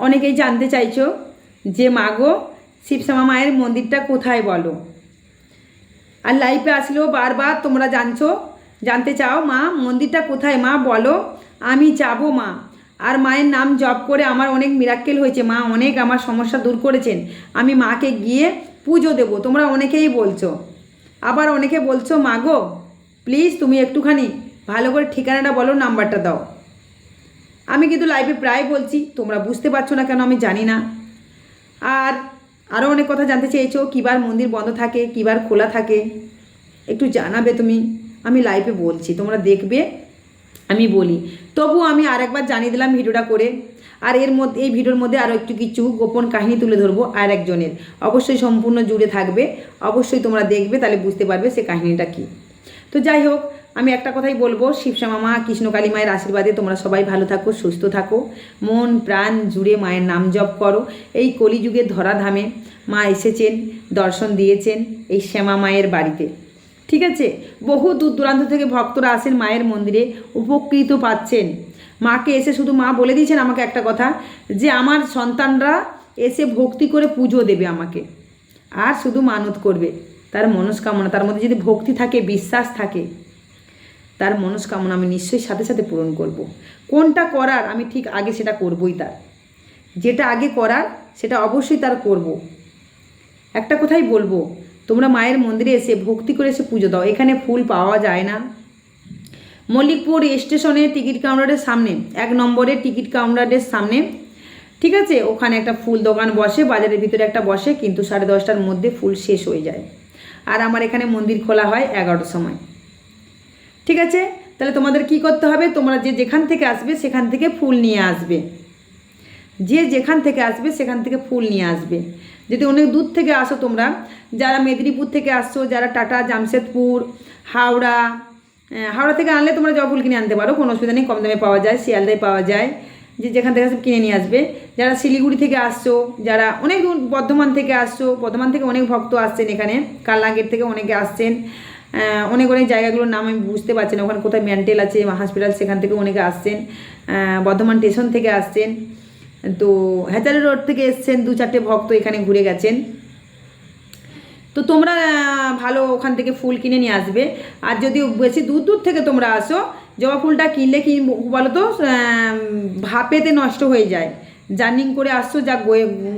অনেকেই জানতে চাইছো যে মাগো শিবশ্যামা মায়ের মন্দিরটা কোথায় বলো? আর লাইফে আসলেও বারবার তোমরা জানছো, জানতে চাও, মা, মন্দিরটা কোথায়? মা, বলো, আমি যাব, মা। আর মায়ের নাম জপ করে আমার অনেক মিরাক্কেল হয়েছে। মা অনেক আমার সমস্যা দূর করেছেন। আমি মাকে গিয়ে পুজো দেবো। তোমরা অনেকেই বলছো। আবার অনেকে বলছো মাগো প্লিজ তুমি একটুখানি ভালো করে ঠিকানাটা বলো নাম্বারটা দাও। আমি কিন্তু লাইভে প্রায় বলছি, তোমরা বুঝতে পারছ না কেন আমি জানি না। আর আরও অনেক কথা জানতে চেয়েছো, কিবার মন্দির বন্ধ থাকে, কিবার খোলা থাকে, একটু জানাবে তুমি। আমি লাইভে বলছি, তোমরা দেখবে, আমি বলি। তবু আমি আরেকবার জানিয়ে দিলাম ভিডিওটা করে, আর এর মধ্যে, এই ভিডিওর মধ্যে আরও একটু কিছু গোপন কাহিনী তুলে ধরবো আর একজনের। অবশ্যই সম্পূর্ণ জুড়ে থাকবে, অবশ্যই তোমরা দেখবে, তাহলে বুঝতে পারবে সে কাহিনীটা কী। তো যাই হোক আমি একটা কথাই বলব শিবশ্যামা মা কৃষ্ণকালী মায়ের আশীর্বাদে তোমরা সবাই ভালো থাকো, সুস্থ থাকো। মন, প্রাণ জুড়ে মায়ের নাম জপ করো। এই কলিযুগের ধরাধামে মা এসেছেন, দর্শন দিয়েছেন এই শ্যামা মায়ের বাড়িতে। ঠিক আছে? বহু দূর দূরান্ত থেকে ভক্তরা আসেন মায়ের মন্দিরে, উপকৃত পাচ্ছেন। মাকে এসে শুধু মা বলে দিয়েছেন আমাকে একটা কথা, যে আমার সন্তানরা এসে ভক্তি করে পুজো দেবে আমাকে। আর শুধু মানত করবে, তার মনস্কামনা, তার মধ্যে যদি ভক্তি থাকে, বিশ্বাস থাকে তার মনস্কামনা আমি নিশ্চয়ই সাথে সাথে পূরণ করব। কোনটা করার আমি ঠিক আগে সেটা করবই তার। যেটা আগে করার, সেটা অবশ্যই তার করব। একটা কথাই বলব, তোমরা মায়ের মন্দিরে এসে ভক্তি করে এসে পুজো দাও। এখানে ফুল পাওয়া যায় না। মল্লিকপুর স্টেশনে টিকিট কাউন্টারের সামনে, এক নম্বরের টিকিট কাউন্টারের সামনে, ঠিক আছে? ওখানে একটা ফুল দোকান বসে, বাজারের ভিতরে একটা বসে, কিন্তু সাড়ে দশটার মধ্যে ফুল শেষ হয়ে যায়। আর আমার এখানে মন্দির খোলা হয় এগারোটার সময়। ঠিক আছে? তাহলে তোমাদের কি করতে হবে? তোমরা যে যেখান থেকে আসবে, সেখান থেকে ফুল নিয়ে আসবে। যে যেখান থেকে আসবে, সেখান থেকে ফুল নিয়ে আসবে। যদি অনেক দূর থেকে আসো তোমরা, যারা মেদিনীপুর থেকে আসছো, যারা টাটা, জামশেদপুর, হাওড়া হাওড়া থেকে আনলে তোমরা জবা ফুল কিনে আনতে পারো, কোনো অসুবিধা নেই, কম দামে পাওয়া যায়, শিয়ালদায় পাওয়া যায়। যে যেখান থেকে আসবে কিনে নিয়ে আসবে। যারা শিলিগুড়ি থেকে আসছো, যারা অনেক বর্ধমান থেকে আসছো, বর্ধমান থেকে অনেক ভক্ত আসছেন এখানে, কালনাগেট থেকে অনেকে আসছেন অনেক অনেক জায়গাগুলোর নাম আমি বুঝতে পারছি না। ওখানে কোথায় মেন্টেল আছে হসপিটাল সেখান থেকে অনেকে আসছেন বর্ধমান স্টেশন থেকে আসছেন। তো হ্যাচারি রোড থেকে এসছেন দু চারটে ভক্ত এখানে ঘুরে গেছেন। তো তোমরা ভালো ওখান থেকে ফুল কিনে নিয়ে আসবে। আর যদি বেশি দূর দূর থেকে তোমরা আসো, জবা ফুলটা কিনলে কি বলো তো ভাপেতে নষ্ট হয়ে যায়। জার্নিং করে আসছো, যা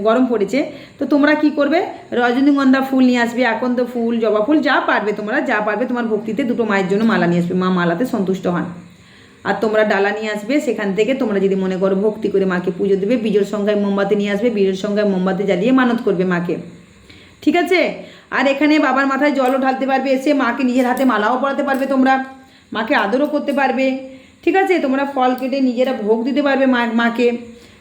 গরম পড়েছে। তো তোমরা কি করবে? রজনীগন্ধা ফুল নিয়ে আসবে আকন্দ ফুল, জবা ফুল, যা পারবে তোমরা, যা পারবে তোমার ভক্তিতে দুটো মায়ের জন্য মালা নিয়ে আসবে, মা মালাতে সন্তুষ্ট হন। আর তোমরা ডালা নিয়ে আসবে, সেখান থেকে তোমরা যদি মনে করো ভক্তি করে মাকে পুজো দেবে বীজের সংখ্যায় মোমবাতি নিয়ে আসবে বীজের সংখ্যায় মোমবাতি জ্বালিয়ে মানত করবে মাকে। ঠিক আছে? আর এখানে বাবার মাথায় জলও ঢালতে পারবে, এসে মাকে নিজের হাতে মালাও পরাতে পারবে তোমরা, মাকে আদরও করতে পারবে। ঠিক আছে? তোমরা ফল কেটে নিজেরা ভোগ দিতে পারবে মা মাকে।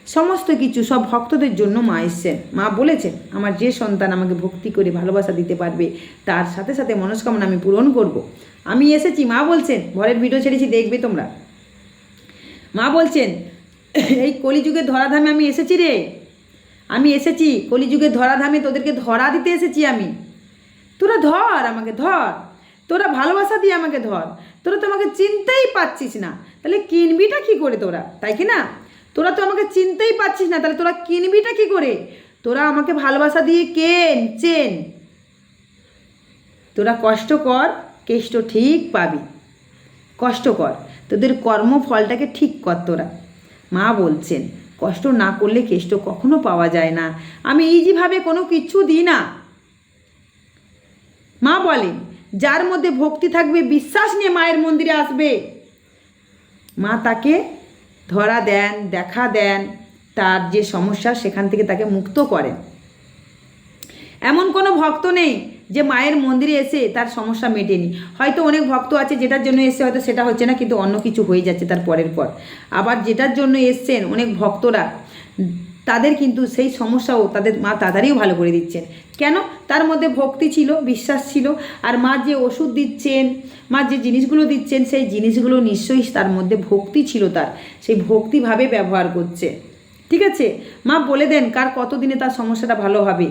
সমস্ত কিছু সব ভক্তদের জন্য মা এসছেন মা বলেছেন আমার যে সন্তান আমাকে ভক্তি করে ভালোবাসা দিতে পারবে, তার সাথে সাথে মনস্কামনা আমি পূরণ করব। আমি এসেছি, মা বলছেন, ঘরের ভিডিও ছেড়েছি, দেখবে তোমরা। মা বলছেন, এই কলিযুগের ধরাধামে আমি এসেছি রে। আমি এসেছি, কলিযুগের ধরাধামে তোদেরকে ধরা দিতে এসেছি আমি। তোরা ধর আমাকে ধর। তোরা ভালোবাসা দিয়ে আমাকে ধর। তোরা তো আমাকে চিনতেই পাচ্ছিস না। তাহলে কিনবিটা কি করে তোরা? তাই কি না? তোরা তো আমাকে চিনতেই পাচ্ছিস না, তাহলে তোরা কিনবিটা কি করে? তোরা আমাকে ভালোবাসা দিয়ে কেন, চেন? তোরা কষ্ট কর কেষ্ট ঠিক পাবি। কষ্ট কর, তোদের কর্মফলটাকে ঠিক কর তোরা। মা বলছেন, কষ্ট না করলে কেষ্ট কখনো পাওয়া যায় না। আমি ইজিভাবে কোনো কিছু দিই না। মা বলেন, যার মধ্যে ভক্তি থাকবে, বিশ্বাস নিয়ে মায়ের মন্দিরে আসবে। মা তাকে ধরা দেন, দেখা দেন, তার যে সমস্যা সেখান থেকে তাকে মুক্ত করেন। এমন কোনো ভক্ত নেই যে মায়ের মন্দিরে এসে তার সমস্যা মেটেনি। হয়তো অনেক ভক্ত আছে যেটার জন্য এসে হয়তো সেটা হচ্ছে না, কিন্তু অন্য কিছু হয়ে যাচ্ছে তার পরের পর। আবার যেটার জন্য এসছেন অনেক ভক্তরা তাদের কিন্তু সেই সমস্যাও তাদের মা তাড়াতাড়িও ভালো করে দিচ্ছেন। কেন? তার মধ্যে ভক্তি ছিল, বিশ্বাস ছিল, আর মা যে ওষুধ দিচ্ছেন, মা যে জিনিসগুলো দিচ্ছেন, সেই জিনিসগুলো নিশ্চয়ই তার মধ্যে ভক্তি ছিল তার। সেই ভক্তিভাবে ব্যবহার করছে। ঠিক আছে? মা বলে দেন কার কতদিনে তার সমস্যাটা ভালো হবে।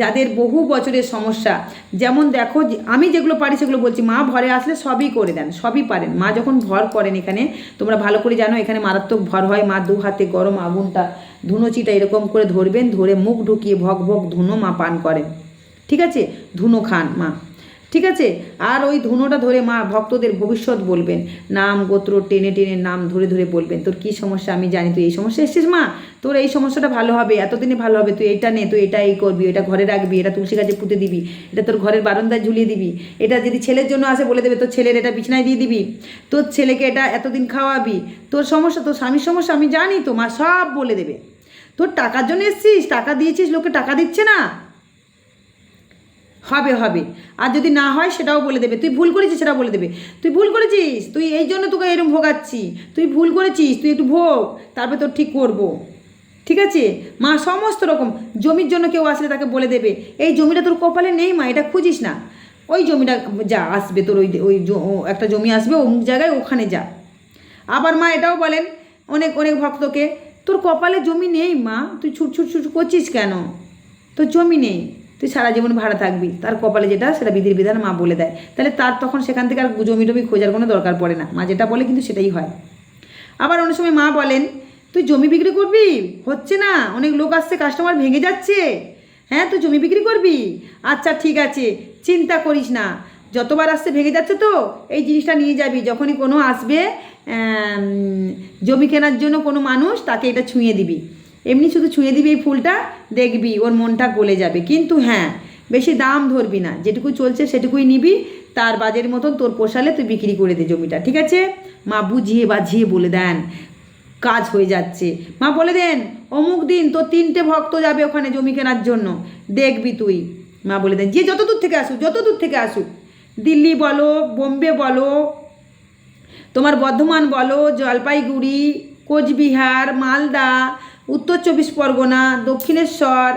যাদের বহু বছরের সমস্যা, যেমন দেখো আমি যেগুলো পারি সেগুলো বলছি। মা ভরে আসলে সবই করে দেন, সবই পারেন। মা যখন ভর করেন এখানে, তোমরা ভালো করে জানো, এখানে মারাত্মক ভর হয়। মা দু হাতে গরম আগুনটা ধুনোচিটা এরকম করে ধরবেন, ধরে মুখ ঢুকিয়ে ভক ভক ধুনো মা পান করেন। ঠিক আছে? ধুনো খান মা। ঠিক আছে? আর ওই ধুনোটা ধরে মা ভক্তদের ভবিষ্যৎ বলবেন। নাম, গোত্র, টেনে টেনে নাম ধরে ধরে বলবেন। তোর কী সমস্যা? আমি জানি তুই এই সমস্যা এসছিস মা। তোর এই সমস্যাটা ভালো হবে, এতদিনে ভালো হবে। তুই এটা নে, তুই এটা এই করবি এটা ঘরে রাখবি, এটা তুলসী গাছে পুঁতে দিবি, এটা তোর ঘরের বারান্দায় ঝুলিয়ে দিবি। এটা যদি ছেলের জন্য আসে বলে দেবে, তোর ছেলের এটা বিছনায় দিয়ে দিবি। তোর ছেলেকে এটা এতদিন খাওয়াবি। তোর সমস্যা, তোর স্বামীর সমস্যা, আমি জানি তো, মা সব বলে দেবে। তোর টাকার জন্য এসছিস, টাকা দিয়েছিস, লোকে টাকা দিচ্ছে না। হবে হবে। আর যদি না হয় সেটাও বলে দেবে। তুই ভুল করেছিস, সেটাও বলে দেবে। তুই ভুল করেছিস, তুই এই জন্য তোকে এরকম ভোগাচ্ছি। তুই ভুল করেছিস, তুই একটু ভোগ, তারপরে তোর ঠিক করব। ঠিক আছে? মা সমস্ত রকম জমির জন্য কেউ আসলে তাকে বলে দেবে, এই জমিটা তোর কপালে নেই মা, এটা খুঁজিস না। ওই জমিটা যা আসবে, তোর ওই ওই একটা জমি আসবে, অমুক জায়গায় ওখানে যা। আবার মা এটাও বলেন, অনেক অনেক ভক্তকে, তোর কপালে জমি নেই মা, তুই ছুট ছুট ছুট করছিস কেন? তোর জমি নেই। তুই সারা জীবন ভাড়া থাকবি, তার কপালে যেটা সেটা বিধির বিধান মা বলে দেয়। তাহলে তার তখন সেখান থেকে আর জমি টমি খোঁজার কোনো দরকার পড়ে না। মা যেটা বলে কিন্তু সেটাই হয়। আবার অনেক সময় মা বলেন, তুই জমি বিক্রি করবি? হচ্ছে না, অনেক লোক আসছে কাস্টমার ভেঙে যাচ্ছে। হ্যাঁ তুই জমি বিক্রি করবি? আচ্ছা ঠিক আছে, চিন্তা করিস না। যতবার আসছে ভেঙে যাচ্ছে তো, এই জিনিসটা নিয়ে যাবি। যখনই কোনো আসবে জমি কেনার জন্য কোনো মানুষ তাকে এটা ছুঁয়ে দিবি। এমনি শুধু ছুঁয়ে দিবি এই ফুলটা, দেখবি ওর মনটা গলে যাবে। কিন্তু হ্যাঁ বেশি দাম ধরবি না। যেটুকু চলছে সেটুকুই নিবি, তার বাজের মতন তোর পোষালে তুই বিক্রি করে দে জমিটা, ঠিক আছে? মা বুঝিয়ে বাঝিয়ে বলে দেন, কাজ হয়ে যাচ্ছে। মা বলে দেন, অমুক দিন তোর তিনটে ভক্ত যাবে ওখানে জমি কেনার জন্য, দেখবি তুই। মা বলে দেন, যে যত দূর থেকে আসুক, যত দূর থেকে আসুক, দিল্লি বলো, বোম্বে বলো, তোমার বর্ধমান বলো, জলপাইগুড়ি, কোচবিহার, মালদা উত্তর চব্বিশ পরগনা, দক্ষিণেশ্বর,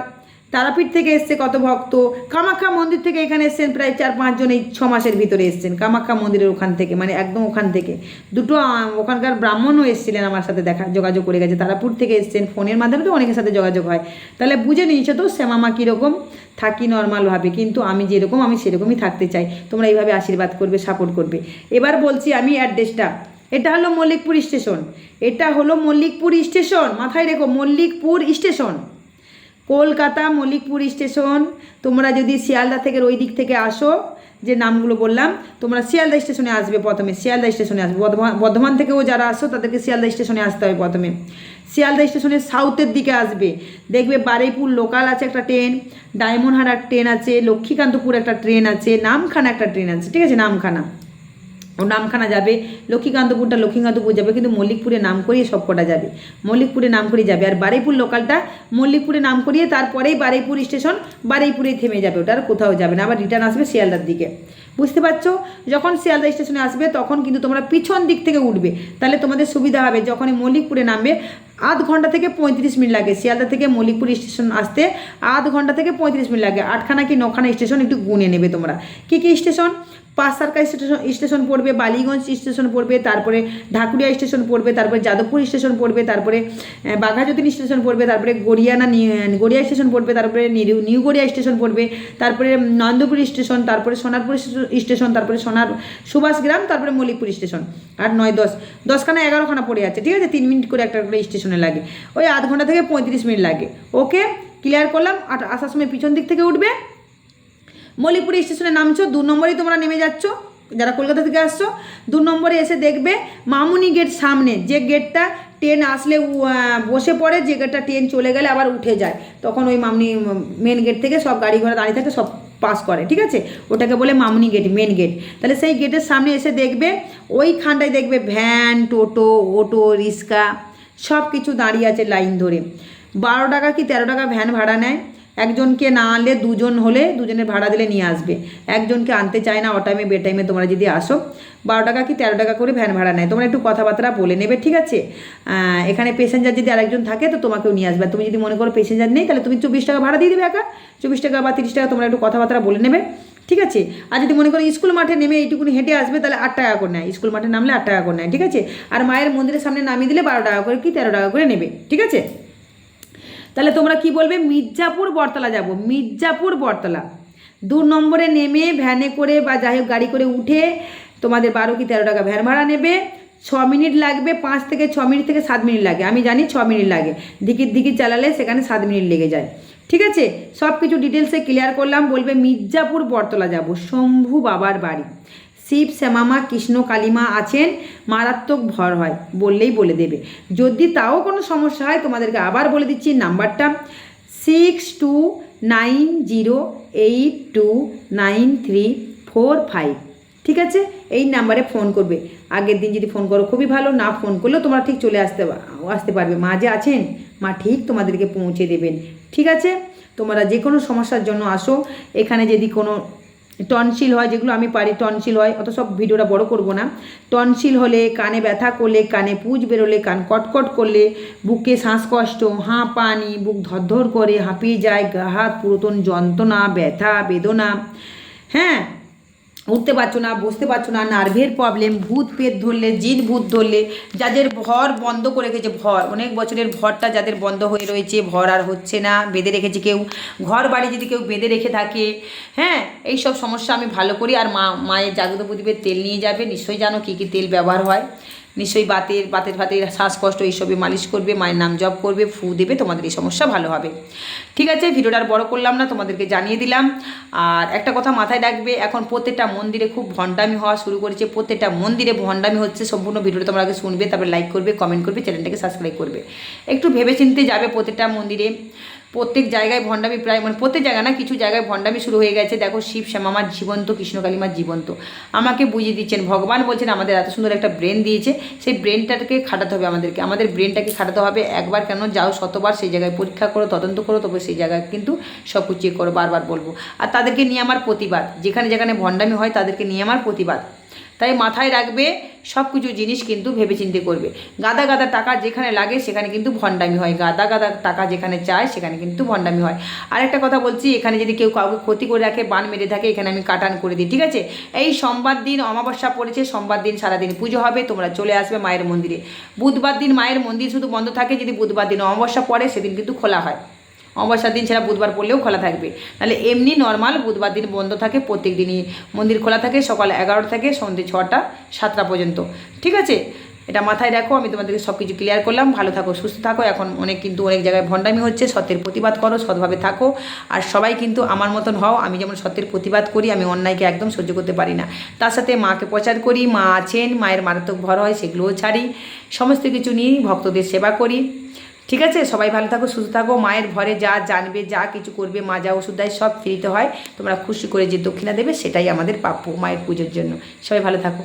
তারাপীঠ থেকে এসছে কত ভক্ত? কামাখ্যা মন্দির থেকে এখানে এসছেন প্রায় চার পাঁচজন এই ছ মাসের ভিতরে এসছেন। কামাখ্যা মন্দিরের ওখান থেকে মানে একদম ওখান থেকে। দুটো ওখানকার ব্রাহ্মণও এসেছিলেন আমার সাথে দেখা, যোগাযোগ করে গেছে। তারাপুর থেকে এসছেন, ফোনের মাধ্যমে তো অনেকের সাথে যোগাযোগ হয়। তাহলে বুঝে নিয়েছো তো, শ্যামামা কীরকম? থাকি নর্মালভাবে কিন্তু আমি যেরকম, আমি সেরকমই থাকতে চাই। তোমরা এইভাবে আশীর্বাদ করবে সাপোর্ট করবে। এবার বলছি আমি অ্যাড্রেসটা এটা হলো মল্লিকপুর স্টেশন। এটা হলো মল্লিকপুর স্টেশন। মাথায় রেখো, মল্লিকপুর স্টেশন। কলকাতা মল্লিকপুর স্টেশন। তোমরা যদি শিয়ালদা থেকে ওই দিক থেকে আসো, যে নামগুলো বললাম, তোমরা শিয়ালদা স্টেশনে আসবে প্রথমে, শিয়ালদা স্টেশনে আসবে। বর্ধমান বর্ধমান থেকেও যারা আসো, তাদেরকে শিয়ালদা স্টেশনে আসতে হবে প্রথমে। শিয়ালদা স্টেশনের সাউথের দিকে আসবে। দেখবে বারুইপুর লোকাল আছে একটা ট্রেন ডায়মন্ডহাট একটা ট্রেন আছে, লক্ষ্মীকান্তপুর একটা ট্রেন আছে, নামখানা একটা ট্রেন আছে, ঠিক আছে? নামখানা। ও নামখানা যাবে, লক্ষ্মীকান্তপুরটা লক্ষ্মীকান্তপুর যাবে, কিন্তু মল্লিকপুরে নাম করিয়ে সব কটা যাবে। মল্লিকপুরে নাম করিয়ে যাবে। আর বারুইপুর লোকালটা মল্লিকপুরে নাম করিয়ে তারপরেই বারুইপুর স্টেশন বারুইপুরেই থেমে যাবে। ওটা আর কোথাও যাবে না। আবার রিটার্ন আসবে শিয়ালদার দিকে। বুঝতে পারছ? যখন শিয়ালদা স্টেশনে আসবে, তখন কিন্তু তোমরা পিছন দিক থেকে উঠবে। তাহলে তোমাদের সুবিধা হবে। যখনই মল্লিকপুরে নামবে, আধ ঘণ্টা থেকে পঁয়ত্রিশ মিনিট লাগে। শিয়ালদা থেকে মল্লিকপুর স্টেশন আসতে আধ ঘণ্টা থেকে পঁয়ত্রিশ মিনিট লাগে। আটখানা কি নখানা স্টেশন একটু গুনে নেবে তোমরা। কী কী স্টেশন পাঁচ সার্কা স্টেশন স্টেশন পড়বে, বালিগঞ্জ স্টেশন পড়বে, তারপরে ঢাকুরিয়া স্টেশন পড়বে, তারপরে যাদবপুর স্টেশন পড়বে, তারপরে বাঘাযতীন স্টেশন পড়বে, তারপরে গড়িয়ানা গড়িয়া স্টেশন পড়বে, তারপরে নিউ নিউ গড়িয়া স্টেশন পড়বে, তারপরে নন্দপুর স্টেশন, তারপরে সোনারপুর স্টেশন- তারপরে সোনার সুভাষগ্রাম তারপরে মল্লিকপুর স্টেশন, আর নয় দশ। দশখানা এগারোখানা পড়ে আছে, ঠিক আছে? তিন মিনিট করে একটা করে স্টেশনে লাগে। ওই আধ ঘণ্টা থেকে পঁয়ত্রিশ মিনিট লাগে। ওকে? ক্লিয়ার করলাম? আর আসার সময় পিছন দিক থেকে উঠবে? মল্লিকপুর স্টেশনে নামছো দু নম্বরেই তোমরা নেমে যাচ্ছ, যারা কলকাতা থেকে আসছো, দু নম্বরে এসে দেখবে মামুনি গেট সামনে, যে গেটটা ট্রেন আসলে বসে পড়ে, যে গেটটা ট্রেন চলে গেলে আবার উঠে যায়। তখন ওই মামনি মেন গেট থেকে সব গাড়ি ঘোড়া দাঁড়িয়ে থাকে, সব পাস করে, ঠিক আছে? ওটাকে বলে মামুনি গেট মেন গেট তাহলে সেই গেটের সামনে এসে দেখবে, ওইখানটায় দেখবে ভ্যান টোটো অটো রিক্সা সব কিছু দাঁড়িয়ে আছে লাইন ধরে। বারো টাকা কি তেরো টাকা ভ্যান ভাড়া নেয়? একজনকে না আনলে দুজন হলে দুজনের ভাড়া দিলে নিয়ে আসবে। একজনকে আনতে চায় না, অটাইমে টাইমে বে টাইমে তোমরা যদি আসো। বারো টাকা কি তেরো টাকা করে ভ্যান ভাড়া নেয়? তোমরা একটু কথাবার্তা বলে নেবে, ঠিক আছে? এখানে প্যাসেঞ্জার যদি আরেকজন থাকে তো তোমাকেও নিয়ে আসবে। তুমি যদি মনে করো প্যাসেঞ্জার নেই, তাহলে তুমি চব্বিশ টাকা ভাড়া দিয়ে দেবে একা। চব্বিশ টাকা বা তিরিশ টাকা তোমরা একটু কথাবার্তা বলে নেবে, ঠিক আছে? আর যদি মনে করো স্কুল মাঠে নেমে এইটুকুনি হেঁটে আসবে, তাহলে আট টাকা করে নেয়। স্কুল মাঠে নামলে আট টাকা করে নেয়, ঠিক আছে? আর মায়ের মন্দিরের সামনে নামিয়ে দিলে বারো টাকা করে কি তেরো টাকা করে নেবে, ঠিক আছে? তাহলে তোমরা কি বলবে? মির্জাপুর বটতলা যাব। মির্জাপুর বটতলা। দু নম্বরে নেমে ভ্যানে করে বা যাই হোক গাড়ি করে উঠে তোমাদের বারো কি তেরো টাকা ভ্যান ভাড়া নেবে। ছ মিনিট লাগবে, পাঁচ থেকে ছ মিনিট থেকে সাত মিনিট লাগে। আমি জানি ছ মিনিট লাগে। দিকির দিকির চালালে সেখানে সাত মিনিট লেগে যায়। ঠিক আছে? সব কিছু ডিটেলসে ক্লিয়ার করলাম। বলবে মির্জাপুর বটতলা যাব। শম্ভু বাবার বাড়ি। শিব শ্যামামা কৃষ্ণ কালিমা আছেন, মারাত্মক ভর হয়, বললেই বলে দেবে। যদি তাও কোনো সমস্যা হয়, তোমাদেরকে আবার বলে দিচ্ছি নাম্বারটা। Six two nine zero eight two nine three four five. ঠিক আছে? এই নাম্বারে ফোন করবে। আগের দিন যদি ফোন করো, খুবই ভালো। না ফোন করলেও তোমরা ঠিক চলে আসতে আসতে পারবে। মা যে আছেন, মা ঠিক তোমাদেরকে পৌঁছে দেবেন। ঠিক আছে? তোমরা যে কোনো সমস্যার জন্য আসো। এখানে যদি কোনো টনসিল হয়, যেগুলো আমি পারি টনসিল হয়, অত সব ভিডিওটা বড় করব না। টনসিল হলে, কানে ব্যথা করলে, কানে পুজ বেরোলে, কান কটকট করলে, বুকে শ্বাসকষ্ট, হাঁ পানি বুক ধরধর করে, হাঁপিয়ে যায়, গা হাত পুরাতন যন্ত্রণা, ব্যথা, বেদনা। হ্যাঁ উঠতে পারছ না, বসতে পারছ না, নার্ভের প্রবলেম ভূত পেট ধরলে, জিন ভূত ধরলে, যাদের ভর বন্ধ করে রেখেছে, ভর, অনেক বছরের ভরটা যাদের বন্ধ হয়ে রয়েছে, ভর আর হচ্ছে না, বেঁধে রেখেছে কেউ, ঘর বাড়ি যদি কেউ বেঁধে রেখে থাকে হ্যাঁ এই সব সমস্যা আমি ভালো করি, আর মা, মায়ের জাগ্রত প্রদীপের তেল নিয়ে যাবে, নিশ্চয়ই জানো কী কী তেল ব্যবহার হয়। নিশ্চয়ই বাতের বাতের ফাতের শ্বাসকষ্ট এইসবে মালিশ করবে, মায়ের নাম জপ করবে, ফু দেবে, তোমাদের এই সমস্যা ভালো হবে। ঠিক আছে, ভিডিওটা আর বড় করলাম না, তোমাদেরকে জানিয়ে দিলাম। আর একটা কথা মাথায় রাখবে, এখন প্রত্যেকটা মন্দিরে খুব ভণ্ডামি হওয়া শুরু করেছে, প্রত্যেকটা মন্দিরে ভণ্ডামি হচ্ছে, সম্পূর্ণ ভিডিওটা তোমরা আগে শুনবে, তারপরে লাইক করবে কমেন্ট করবে চ্যানেলটাকে সাবস্ক্রাইব করবে। একটু ভেবেচিন্তে যাবে প্রত্যেকটা মন্দিরে। প্রত্যেক জায়গায় ভণ্ডামি প্রায় মানে প্রত্যেক জায়গায় না, কিছু জায়গায় ভণ্ডামি শুরু হয়ে গেছে। দেখো শিব শ্যামামার জীবন্ত, কৃষ্ণ কালিমার জীবন্ত। আমাকে বুঝিয়ে দিচ্ছেন, ভগবান বলছেন আমাদের এত সুন্দর একটা ব্রেন দিয়েছে, সেই ব্রেনটাকে খাটাতে হবে আমাদেরকে। আমাদের ব্রেনটাকে খাটাতে হবে, একবার কেন যাও শতবার সেই জায়গায় পরীক্ষা করো, তদন্ত করো, তবে সেই জায়গায় কিন্তু সব চেক করো, বারবার বলব। আর তাদেরকে নিয়ে আমার প্রতিবাদ, যেখানে যেখানে ভণ্ডামি হয় তাদেরকে নিয়ে আমার প্রতিবাদ। তাই মাথায় রাখবে সব কিছু জিনিস কিন্তু ভেবেচিন্তে করবে। গাদা গাদা টাকা যেখানে লাগে সেখানে কিন্তু ভণ্ডামি হয়। গাদা গাদা টাকা যেখানে চায় সেখানে কিন্তু ভণ্ডামি হয়। আরেকটা কথা বলছি, এখানে যদি কেউ কাউকে ক্ষতি করে রাখে, বান মেরে থাকে, এখানে আমি কাটান করে দিই, ঠিক আছে? এই সোমবার দিন অমাবস্যা পড়েছে, সোমবার দিন সারাদিন পুজো হবে, তোমরা চলে আসবে মায়ের মন্দিরে। বুধবার দিন মায়ের মন্দির শুধু বন্ধ থাকে, যদি বুধবার দিন অমাবস্যা পড়ে, সেদিন কিন্তু খোলা হয়। অমাবস্যার দিন সেটা বুধবার পড়লেও খোলা থাকবে। তাহলে এমনি নর্মাল বুধবার দিন বন্ধ থাকে প্রত্যেক দিনই মন্দির খোলা থাকে সকাল এগারোটা থেকে সন্ধ্যে ছটা, সাতটা পর্যন্ত। ঠিক আছে? এটা মাথায় রাখো, আমি তোমাদেরকে সব কিছু ক্লিয়ার করলাম। ভালো থাকো, সুস্থ থাকো। এখন অনেক কিন্তু অনেক জায়গায় ভণ্ডামি হচ্ছে, সত্যের প্রতিবাদ করো, সৎভাবে থাকো। আর সবাই কিন্তু আমার মতন হও, আমি যেমন সত্যের প্রতিবাদ করি, আমি অন্যায়কে একদম সহ্য করতে পারি না। তার সাথে মাকে প্রচার করি, মা আছেন, মায়ের মারাত্মক ভর হয়, সেগুলোও ছাড়ি। সমস্ত কিছু নিয়েই ভক্তদের সেবা করি। ঠিক আছে? সবাই ভালো থাকো, সুস্থ থাকো। মায়ের ঘরে যা জানবে, যা কিছু করবে, মা যা ওষুধ দেয়, সব ফ্রিতে হয়। তোমরা খুশি করে যে দক্ষিণা দেবে, সেটাই আমাদের প্রাপ্য মায়ের পুজোর জন্য। সবাই ভালো থাকো।